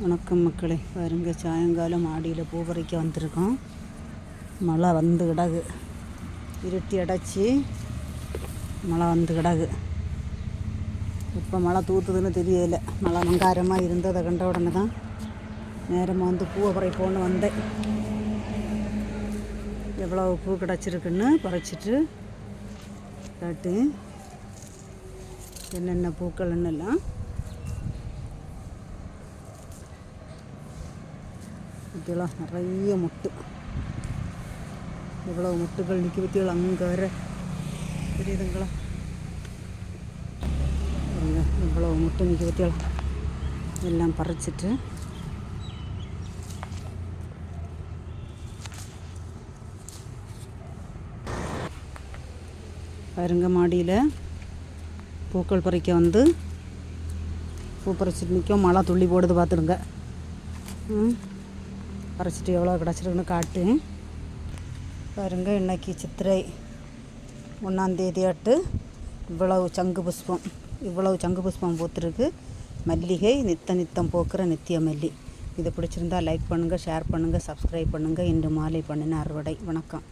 வணக்கம் மக்களே. பாருங்க சாயங்காலம் மாடியில் பூ பறிக்க வந்திருக்கோம். மழை வந்து கிடகு இருட்டி அடைச்சி மழை வந்து கிடகு இப்போ மழை தூத்துதுன்னு தெரியல. மழை மங்காரமாக இருந்ததை கண்ட உடனே தான் நேரமாக வந்து பூவை பறிப்போன்னு வந்தேன். எவ்வளோ பூ கிடச்சிருக்குன்னு பறிச்சிட்டு காட்டு என்னென்ன பூக்கள்னு பற்றியெல்லாம் நிறைய முட்டு இவ்வளோ முட்டுகள் நிற்க பற்றியல் அங்கே வர தெரியுதுங்களா பாருங்க, இவ்வளோ முட்டு நிற்க பற்றியல் எல்லாம் பறிச்சிட்டு பாருங்க மாடியில் பூக்கள் பறிக்க வந்து பூ பறிச்சிட்டு நிற்கும் மழை துள்ளி போடுது பார்த்துருங்க ம் பறிச்சிட்டு எவ்வளோ கிடச்சிருக்குன்னு காட்டு. பாருங்க இன்னைக்கு சித்திரை ஒன்றாந்தேதி ஆட்டு. இவ்வளவு சங்கு புஷ்பம் இவ்வளவு சங்கு புஷ்பம் பூத்துருக்கு. மல்லிகை நித்த நித்தம் போக்குற நித்திய மல்லி. இது பிடிச்சிருந்தா லைக் பண்ணுங்கள் ஷேர் பண்ணுங்கள் சப்ஸ்கிரைப் பண்ணுங்கள் இன்று மாலை பண்ணின அறுவடை. வணக்கம்.